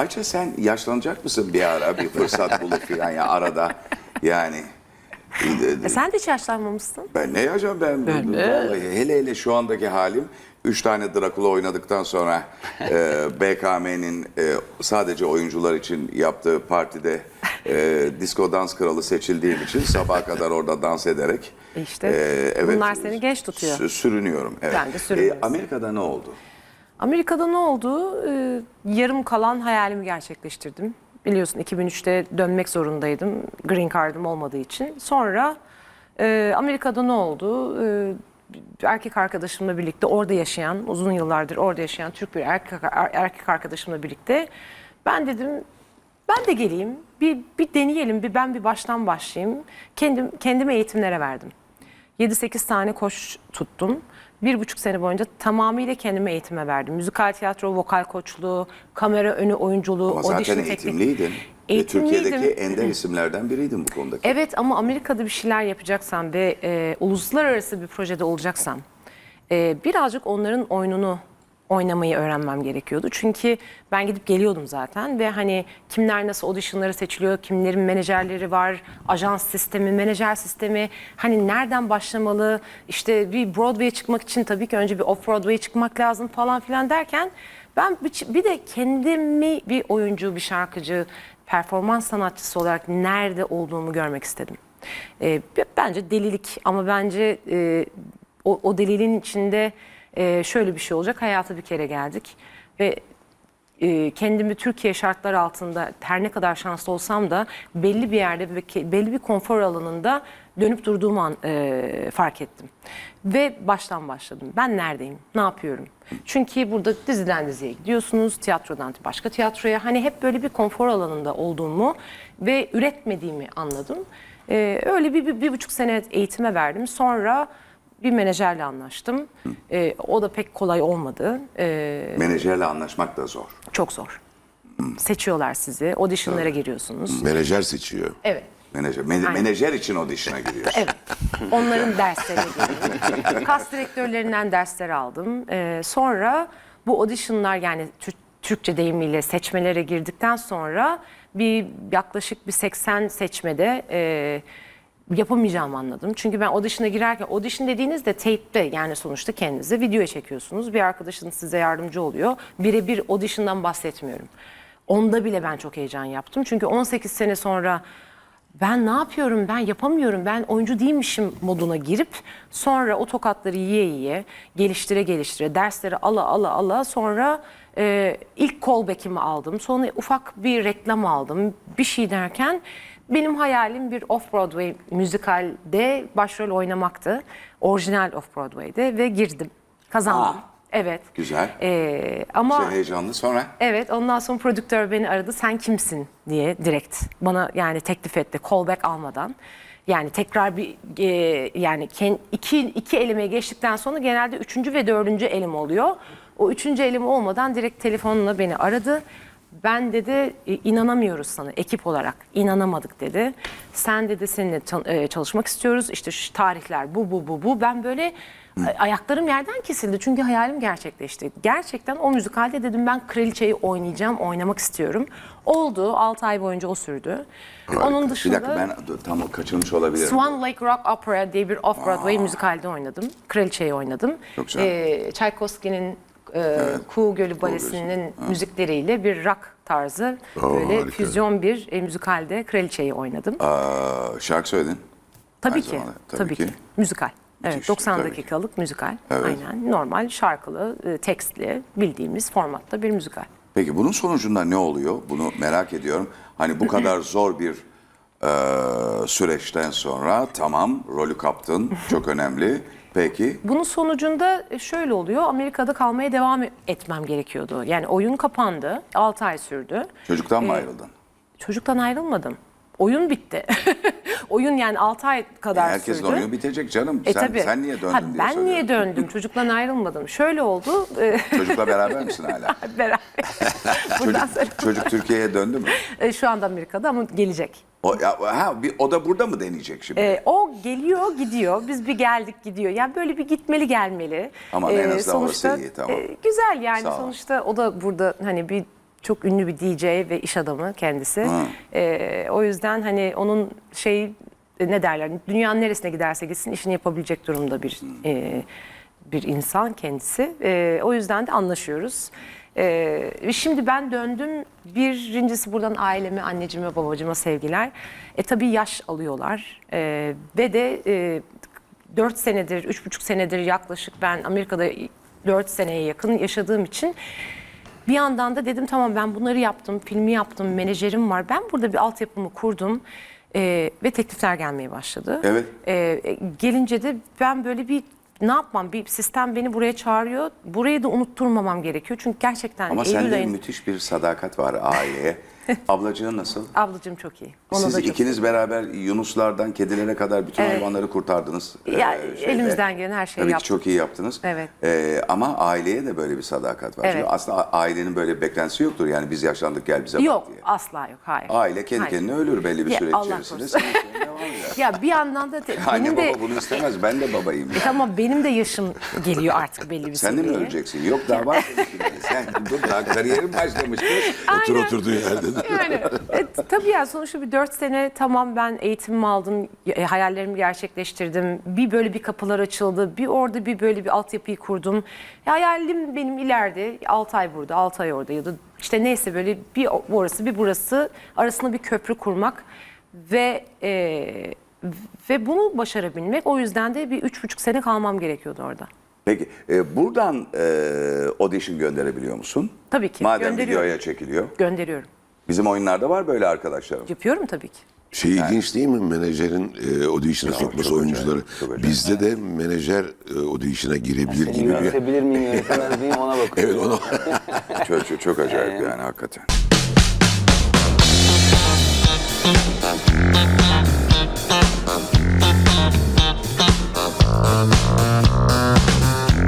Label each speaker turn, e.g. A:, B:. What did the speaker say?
A: Ayça sen yaşlanacak mısın bir ara bir fırsat bulup filan ya arada yani.
B: E sen de hiç yaşlanmamışsın.
A: Ben ne yaşam ben, vallahi hele hele şu andaki halim üç tane Drakula oynadıktan sonra e, BKM'nin e, sadece oyuncular için yaptığı partide e, disco dans kralı seçildiğim için sabaha kadar orada dans ederek
B: İşte
A: e,
B: bunlar seni genç tutuyor.
A: sü- sürünüyorum. Evet.
B: Ben de sürünüyorsun.
A: Amerika'da ne oldu?
B: Amerika'da ne oldu? Ee, yarım kalan hayalimi gerçekleştirdim. Biliyorsun 2003'te dönmek zorundaydım green card'ım olmadığı için. Sonra e, Amerika'da ne oldu? Ee, erkek arkadaşımla birlikte orada yaşayan, uzun yıllardır orada yaşayan Türk bir erkek, erkek arkadaşımla birlikte ben dedim ben de geleyim, bir, bir deneyelim, bir ben bir baştan başlayayım. Kendim, kendime eğitimlere verdim. 7-8 tane koç tuttum. Bir buçuk sene boyunca tamamıyla kendime eğitime verdim. Müzikal tiyatro, vokal koçluğu, kamera önü oyunculuğu,
A: Ama zaten eğitimliydin. Ve
B: Eğitimliydim.
A: Türkiye'deki ender isimlerden biriydin bu konudaki.
B: Evet ama Amerika'da bir şeyler yapacaksam ve e, uluslararası bir projede olacaksam e, birazcık onların oyununu oynamayı öğrenmem gerekiyordu. Çünkü ben gidip geliyordum zaten ve hani kimler nasıl auditionlara seçiliyor, kimlerin menajerleri var, ajans sistemi, menajer sistemi, hani nereden başlamalı, işte bir Broadway'e çıkmak için tabii ki önce bir off-Broadway'e çıkmak lazım falan filan derken ben bir, de kendimi bir oyuncu, bir şarkıcı, performans sanatçısı olarak nerede olduğumu görmek istedim. B- bence delilik ama bence e, o, o deliliğin içinde e, şöyle bir şey olacak. Hayata bir kere geldik ve e, kendimi Türkiye şartları altında her ne kadar şanslı olsam da belli bir yerde belli bir konfor alanında dönüp durduğum an e, fark ettim. Ve baştan başladım. Ben neredeyim? Ne yapıyorum? Çünkü burada diziden diziye gidiyorsunuz, tiyatrodan başka tiyatroya. Hani hep böyle bir konfor alanında olduğumu ve üretmediğimi anladım. E, öyle bir, bir, bir buçuk sene eğitime verdim. Sonra bir menajerle anlaştım. E, o da pek kolay olmadı. E,
A: Menajerle anlaşmak da zor.
B: çok zor. Seçiyorlar sizi, auditionlara giriyorsunuz.
C: Menajer seçiyor.
B: Evet.
A: Menajer, men- menajer için audition'a giriyorsun.
B: Evet. Onların derslerine girdim. Kas direktörlerinden dersler aldım. Ee, sonra bu auditionlar yani Tür- Türkçe deyimiyle seçmelere girdikten sonra bir yaklaşık bir 80 seçmede e, yapamayacağımı anladım. Çünkü ben audition'a girerken audition dediğinizde tape'te yani sonuçta kendinize videoya çekiyorsunuz. Bir arkadaşınız size yardımcı oluyor. Birebir audition'dan bahsetmiyorum. Onda bile ben çok heyecan yaptım. Çünkü 18 sene sonra ben ne yapıyorum, ben yapamıyorum, ben oyuncu değilmişim moduna girip sonra o tokatları yiye yiye, geliştire geliştire, dersleri ala ala ala sonra e, ilk callback'imi aldım. Sonra ufak bir reklam aldım. Bir şey derken benim hayalim bir off-Broadway müzikalde başrol oynamaktı. Orijinal off-Broadway'de ve girdim. Kazandım.
A: Aa.
B: Evet.
A: Güzel.
B: E, ama
A: Güzel, heyecanlı. Sonra
B: Evet ondan sonra prodüktör beni aradı sen kimsin diye direkt bana yani teklif etti callback almadan. Yani tekrar bir e, yani iki, iki elime geçtikten sonra genelde üçüncü ve dördüncü elim oluyor. O üçüncü elim olmadan direkt telefonla beni aradı. Ben dedi "E, inanamıyoruz sana ekip olarak inanamadık dedi. Sen dedi seninle e, çalışmak istiyoruz işte şu tarihler bu bu bu bu. Ben böyle Ay- Ayaklarım yerden kesildi çünkü hayalim gerçekleşti. Gerçekten o müzikalde dedim ben kraliçeyi oynayacağım, oynamak istiyorum. Oldu, 6 ay boyunca o sürdü. Onun
A: bir
B: dışında
A: dakika ben tam kaçırmış olabilirim.
B: Swan Lake Rock Opera diye bir off-Broadway müzikalde oynadım. Kraliçeyi oynadım.
A: Çok güzel.
B: Ee, Tchaikovsky'nin e, Kuğu Gölü Balesi'nin müzikleriyle bir rock tarzı
C: Oo,
B: böyle
C: harika.
B: füzyon bir e, müzikalde kraliçeyi oynadım.
A: Aa, şarkı söyledin.
B: Tabii
A: Aynı
B: ki.
A: zamanda,
B: Tabii,
A: tabii
B: ki.
A: ki.
B: Müzikal. Evet,
A: Müthiş,
B: 90
A: tabii ki.
B: dakikalık müzikal.
A: Evet.
B: Aynen. Normal şarkılı, e, tekstli, bildiğimiz formatta bir müzikal.
A: Peki bunun sonucunda ne oluyor? Bunu merak ediyorum. Hani bu kadar zor bir e, süreçten sonra tamam rolü kaptın çok önemli. Peki
B: Bunun sonucunda e, şöyle oluyor. Amerika'da kalmaya devam etmem gerekiyordu. Yani oyun kapandı. 6 ay sürdü.
A: çocuktan
B: Ee,
A: mı ayrıldın?
B: Çocuktan ayrılmadım. Oyun bitti. oyun yani 6 ay kadar
A: Herkesin
B: sürdü.
A: oyunu bitecek canım.
B: E
A: sen,
B: tabii.
A: sen niye döndün
B: Ha,
A: diye
B: Ben niye
A: soruyorum.
B: döndüm? Çocuktan ayrılmadım. Şöyle oldu. e,
A: Çocukla beraber misin hala?
B: beraber.
A: Çocuk, çocuk Türkiye'ye döndü mü?
B: e, şu anda Amerika'da ama gelecek.
A: O, ya, ha, bir, o da burada mı deneyecek şimdi?
B: Ee, o geliyor gidiyor. Biz bir geldik gidiyor. Yani böyle bir gitmeli gelmeli.
A: Aman en azından orası iyi, tamam.
B: e, güzel yani sonuçta o da burada hani bir çok ünlü bir DJ ve iş adamı kendisi. Ee, o yüzden hani onun şey e, ne derler dünyanın neresine giderse gitsin işini yapabilecek durumda bir e, bir insan kendisi. E, o yüzden de anlaşıyoruz. E, ve şimdi ben döndüm. Birincisi buradan aileme, anneciğime, babacığıma sevgiler. E tabii yaş alıyorlar. E, ve de e, 4 senedir, 3,5 senedir yaklaşık ben Amerika'da 4 seneye yakın yaşadığım için bir yandan da dedim tamam ben bunları yaptım, filmi yaptım, menajerim var. Ben burada bir altyapımı kurdum e, ve teklifler gelmeye başladı.
A: Evet.
B: E, e, gelince de ben böyle bir ne yapmam? Bir sistem beni buraya çağırıyor. Burayı da unutturmamam gerekiyor. Çünkü gerçekten
A: Ama
B: Eylül
A: sende
B: ayın...
A: müthiş bir sadakat var aileye. Ablacığın nasıl?
B: Ablacığım çok iyi. Ona
A: Siz
B: da çok
A: ikiniz beraber Yunuslardan kedilere kadar bütün hayvanları kurtardınız.
B: Ya,
A: Ee, şeyde.
B: elimizden gelen her şeyi
A: Tabii
B: yaptık.
A: ki çok iyi yaptınız.
B: Evet.
A: Ee, ama aileye de böyle bir sadakat var.
B: Evet.
A: Çünkü aslında ailenin böyle bir beklentisi yoktur. Yani biz yaşlandık gel bize
B: Yok
A: bak diye.
B: asla yok hayır.
A: Aile kendi
B: Hayır.
A: kendine ölür belli bir
B: Ya,
A: süre
B: Allah
A: içerisinde.
B: korusun.
A: Senin şeyin devam eder.
B: Ya bir yandan da te-
A: Anne
B: benim
A: baba
B: de
A: bunu istemez. Ben de babayım.
B: tamam benim de yaşım geliyor artık belli bir
A: Sen de mi
B: seviyeye.
A: öleceksin? Yok daha var. Sen dur daha kariyerin başlamıştır.
C: Otur oturduğu yerde.
B: Yani e, tabii ya sonuçta bir dört sene tamam ben eğitimimi aldım, e, hayallerimi gerçekleştirdim. Bir böyle bir kapılar açıldı, bir orada bir böyle bir altyapıyı kurdum. Ya hayalim benim ileride 6 ay burada, 6 ay orada ya da işte neyse böyle bir orası bir burası arasında bir köprü kurmak ve e, ve bunu başarabilmek. O yüzden de bir üç buçuk sene kalmam gerekiyordu orada.
A: Peki e, buradan e, audition gönderebiliyor musun?
B: Tabii ki,
A: Madem
B: gönderiyorum.
A: videoya çekiliyor.
B: Gönderiyorum.
A: Bizim oyunlarda var böyle arkadaşlarım.
B: Yapıyorum tabii ki.
C: Şey ilginç değil mi menajerin e, audition'a sokması oyuncuları?
A: çok acayip.
C: Bizde de menajer e, audition'a girebilir
D: Seni
C: gibi bir...
D: yönetebilir miyim, yönetemez miyim ona bakıyorum.
C: Evet ona...
A: Çok, çok, çok acayip ee, yani hakikaten.